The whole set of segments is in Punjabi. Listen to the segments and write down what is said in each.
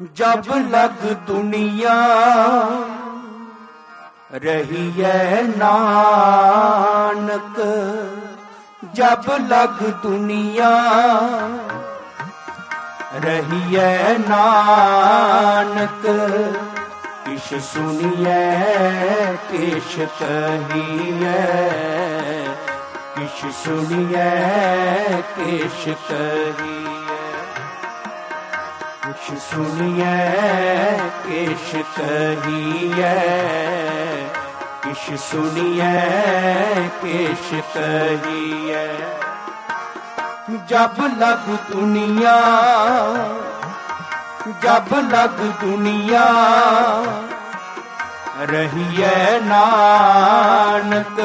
ਜਬ ਲਗ ਦੁਨੀਆ ਰਹੀਐ ਨਾਨਕ, ਜਬ ਲਗ ਦੁਨੀਆ ਰਹੀਐ ਨਾਨਕ, ਕਿਛ ਸੁਣੀਐ ਕਿਛ ਕਹੀਐ, ਕਿਛ ਸੁਣੀਐ ਕਿਛ ਕਹੀਐ। ਕਿਛ ਸੁਣੀਐ ਕਿਛ ਕਹੀਐ ਕਿਛ ਸੁਣੀਐ ਕਿਛ ਕਹੀਐ ਜਬ ਲਗ ਦੁਨੀਆ ਜਬ ਲਗ ਦੁਨੀਆ ਰਹੀਐ ਨਾਨਕ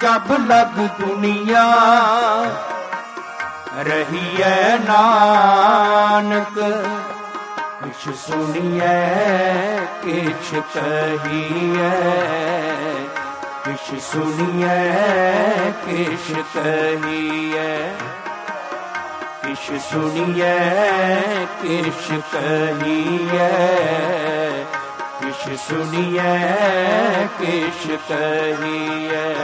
ਜਬ ਲਗ ਦੁਨੀਆ ਰਹੀਐ ਨਾਨਕ, ਕਿਛ ਸੁਣੀਐ, ਕਿਛ ਕਹੀਐ। ਕਿਛ ਸੁਣੀਐ, ਕਿਛ ਕਹੀਐ। ਕਿਛ ਸੁਣੀਐ, ਕਿਛ ਕਹੀਐ। ਕਿਛ ਸੁਣੀਐ, ਕਿਛ ਕਹੀਐ।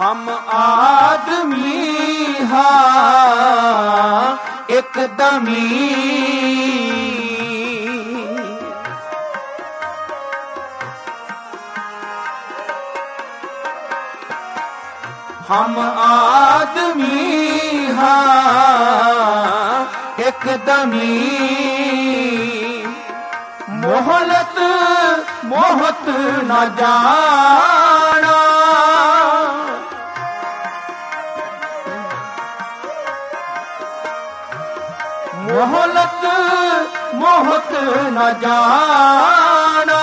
ਹਮ ਆਦਮੀ ਹਾਂ ਇੱਕਦਮੀ ਹਮ ਆਦਮੀ ਹਾਂ ਇੱਕਦਮੀ ਮੋਹਲਤ ਮੋਹਤ ਨਾ ਜਾ ਮੋਹਲਤ ਮੋਹਤ ਨ ਜਾਣਾ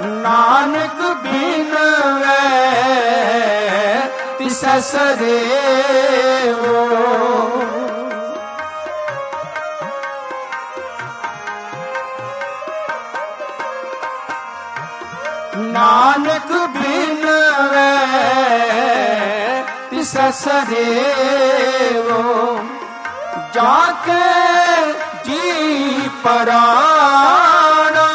ਨਾਨਕ ਬਿਨ ਵੈ ਤਿਸੈ ਸਰੇ ਨਾਨਕ ਬਿਨ ਵੈ ਤਿਸੈ ਸਰੇ ਪਰਾਣਾ।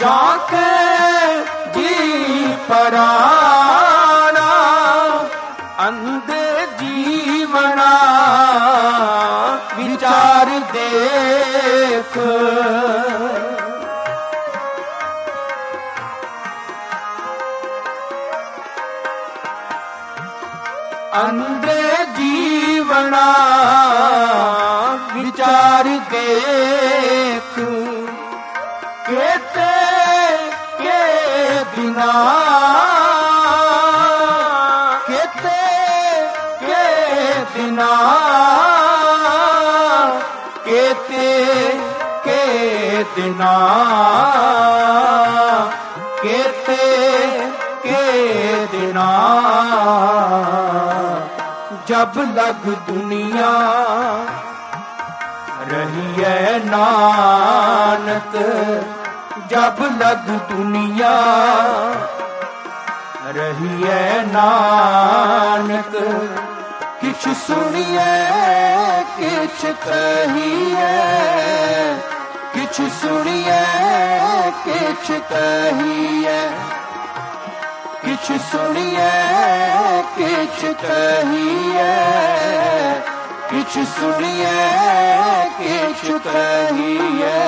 ਜਾ ਕੇ ਜੀ ਪਰਾਣਾ ਅੰਦੇ ਜੀਵਨਾ ਵਿਚਾਰ ਦੇਖ। अंधे जीवना विचार देख केते केना केते केनार के केनार ਜਬ ਲਗ ਦੁਨੀਆ। ਰਹੀਐ ਨਾਨਕ, ਜਬ ਲਗ ਦੁਨੀਆ। ਰਹੀਐ ਨਾਨਕ, ਕਿਛ ਸੁਣੀਐ, ਕਿਛ ਕਹੀਐ। ਕਿਛ ਸੁਣੀਐ, ਕਿਛ ਕਹੀਐ। ਕਿਛ ਸੁਣੀਐ ਕਿਛ ਕਹੀਐ ਕਿਛ ਸੁਣੀਐ ਕਿਛ ਕਹੀਐ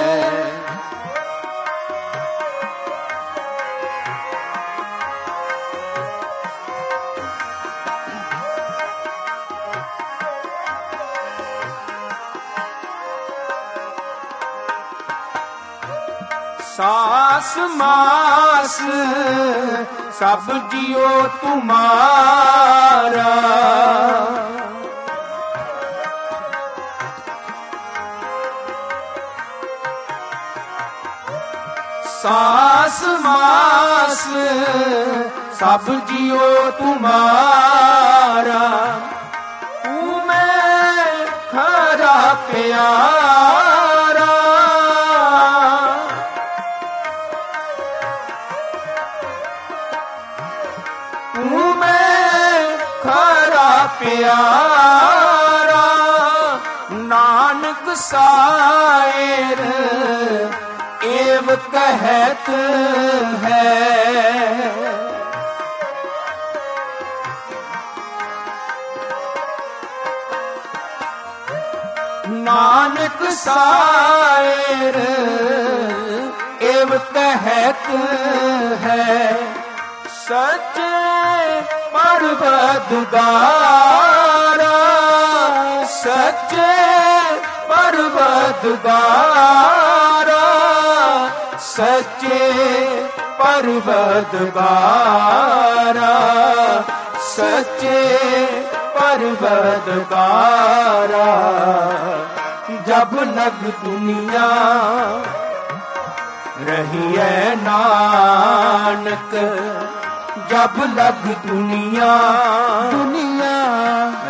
ਸਾਸ ਮਾਸ ਸਭ ਜਿਉ ਤੁਮਾਰਾ। ਸਾਸ ਮਾਸ ਸਭ ਜਿਉ ਤੁਮਾਰਾ। ਤੂੰ ਮੈਂ ਖਰਾ ਪਿਆਰਾ। ਪਿਆਰਾ ਨਾਨਕ ਸਾਇਰ ਏਵ ਕਹਿਤ ਹੈ। ਨਾਨਕ ਸਾਇਰ ਏਵ ਕਹਿਤ ਹੈ। ਸਚੇ ਪਰਵਦਗਾਰਾ ਸੱਚੇ ਪਰਵਦਗਾਰਾ ਸੱਚੇ ਪਰਵਦਗਾਰਾ ਸੱਚੇ ਪਰਵਦਗਾਰਾ ਜਬ ਨਗ ਦੁਨੀਆ ਰਹੀਐ ਨਾਨਕ ਜਬ ਲਗ ਦੁਨੀਆ ਦੁਨੀਆ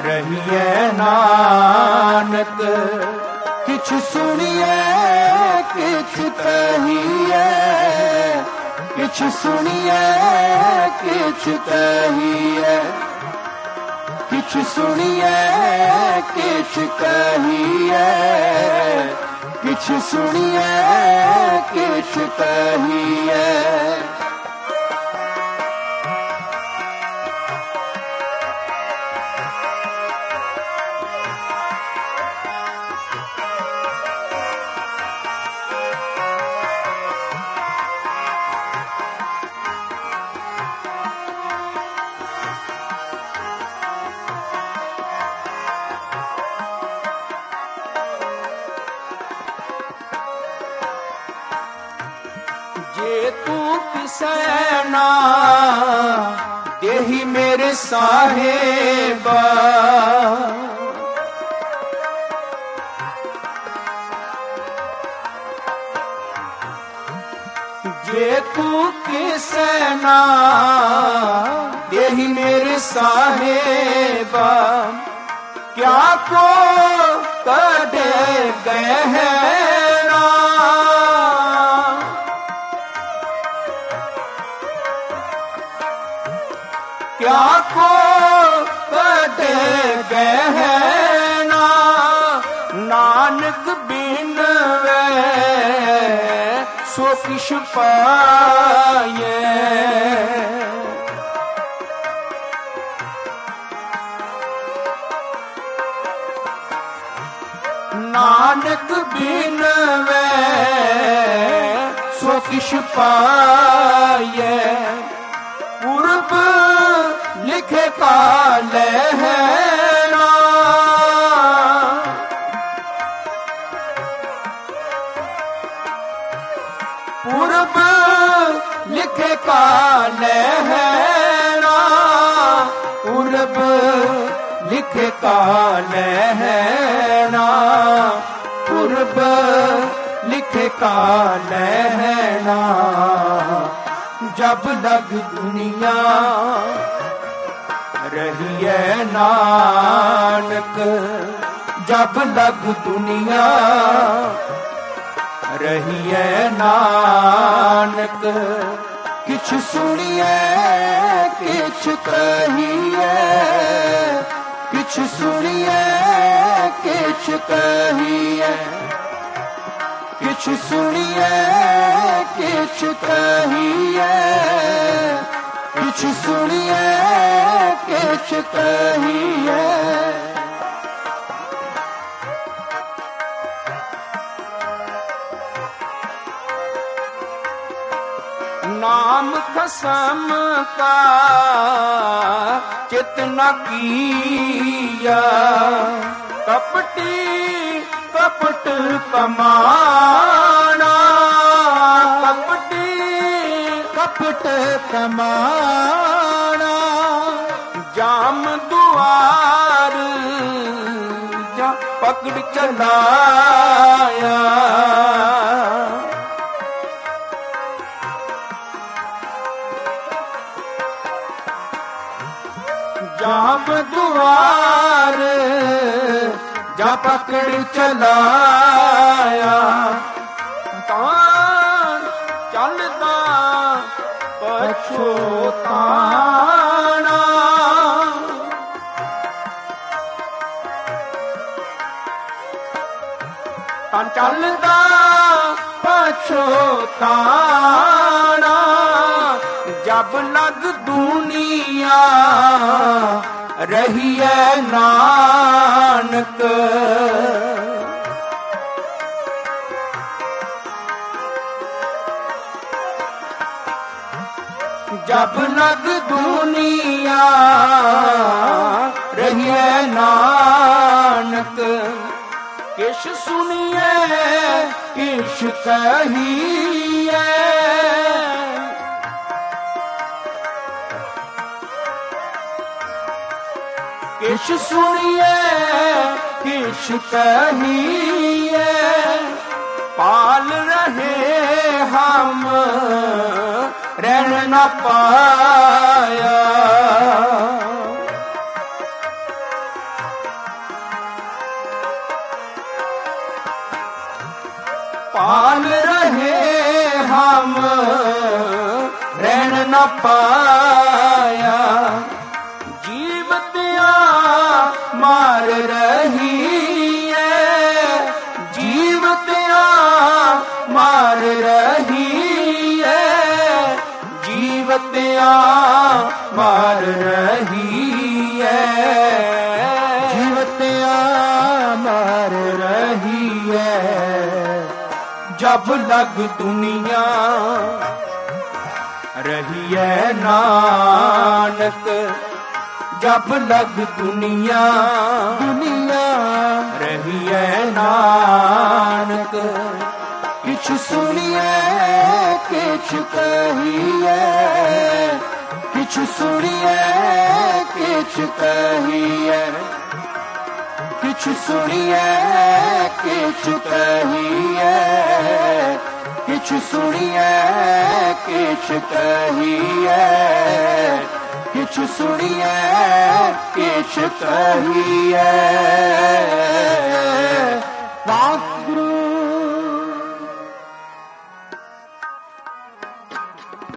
ਰਹੀਐ ਨਾਨਕ। ਕਿਛ ਸੁਣੀਏ ਕਿਛ ਕਹੀਏ ਕਿਛ ਸੁਣੀਏ ਕਿਛ ਕਹੀਏ ਕਿਛ ਸੁਣੀਏ ਕਿਛ ਕਹੀਏ ਕਿਛ ਸੁਣੀਏ ਕਿਛ ਕਹੀਏ ਜੇ ਤੂੰ ਕਿਸੈ ਨਾ ਦੇਹੀ ਮੇਰੇ ਸਾਹਿਬਾ। ਜੇ ਤੂੰ ਕਿਸੈ ਨਾ ਦੇਹੀ ਮੇਰੇ ਸਾਹਿਬਾ। ਕਿਆ ਕੋ ਕਢ ਗਏ ਹੈ ਸੋ ਕਿਛ ਨਾਨਕ ਬਿਨ ਵੇ ਸੋ ਕਿਛ ਪਾਏ ਪੁਰਬ ਲਿਖੇ ਕਾਲੇ ਹੈ। ਪੁਰਬ ਲਿਖੇ ਕਾਲੇ ਹੈ ਨਾ ਪੁਰਬ ਲਿਖੇ ਕਾਲੇ ਹੈ ਨਾ ਪੁਰਬ ਲਿਖੇ ਕਾਲੇ ਹੈ ਨਾ ਜਬ ਲਗ ਦੁਨੀਆ ਰਹੀਐ ਨਾਨਕ, ਜਬ ਲਗ ਦੁਨੀਆ ਰਹੀਐ ਨਾਨਕ, ਕਿਛ ਸੁਣੀਏ ਕਿਛ ਕਹੀਏ ਕਿਛ ਸੁਣੀਏ ਕਿਛ ਕਹੀਏ ਕਿਛ ਸੁਣੀਏ ਕਿਛ ਕਹੀਏ ਕਿਛ ਸੁਣੀਏ ਕਿਛ ਕਹੀਏ ਨਾਮ ਖਸਮ ਕਾ, ਚਿਤ ਨ ਕੀਆ। ਕਪਟੀ ਕਪਟ ਕਮਾਣਾ, ਕਪਟੀ ਕਪਟ ਕਮਾਣਾ। ਜਾਮ ਦੁਆਰ ਜਾ ਪਕੜ ਜਾਮ ਦੁਆਰ ਜਾ ਪਕੜ ਚਲਾਇਆ। ਤਾਂ ਚੱਲਦਾ ਪਛੋਤਾਣਾ ਤਾਂ ਚੱਲਦਾ ਪਛੋਤਾਣਾ ਜਬ ਲਗ ਦੁਨੀਆ ਰਹੀਐ ਨਾਨਕ। ਜਬ ਲਗ ਦੁਨੀਆ ਰਹੀਐ ਨਾਨਕ। ਕਿਛ ਸੁਣੀਐ ਕਿਛ ਕਹੀ ਕਿਛ ਸੁਣੀਐ ਕਿਛ ਕਹੀਐ ਪਾਲ ਰਹੇ ਹਮ, ਰਹਿਣ ਨਾ ਪਾਇਆ। ਪਾਲ ਰਹੇ ਹਮ, ਰਹਿਣ ਨਾ ਪਾਇਆ। ਮਾਰ ਰਹੀ ਹੈ। ਜੀਵਤਿਆ ਮਾਰ ਰਹੀ ਹੈ। ਜੀਵਤਿਆ ਮਾਰ ਰਹੀ ਹੈ। ਜੀਵਤਿਆ ਮਾਰ ਰਹੀ ਹੈ। ਜਬ ਲਗ ਦੁਨੀਆ ਰਹੀ ਹੈ ਨਾਨਕ ਜਬ ਲਗ ਦੁਨੀਆ ਦੁਨੀਆ ਰਹੀ ਹੈ ਨਾਨਕ ਕਿਛ ਸੁਣੀਏ ਕਿਛ ਕਹੀਏ ਕਿਛ ਸੁਣੀਏ ਕਿਛ ਕਹੀਏ ਕਿਛ ਸੁਣੀਏ ਕਿਛ ਕਹੀਏ ਕਿਛ ਸੁਣੀਏ ਕਿਛ किछ सुनिए किछ कहिए बात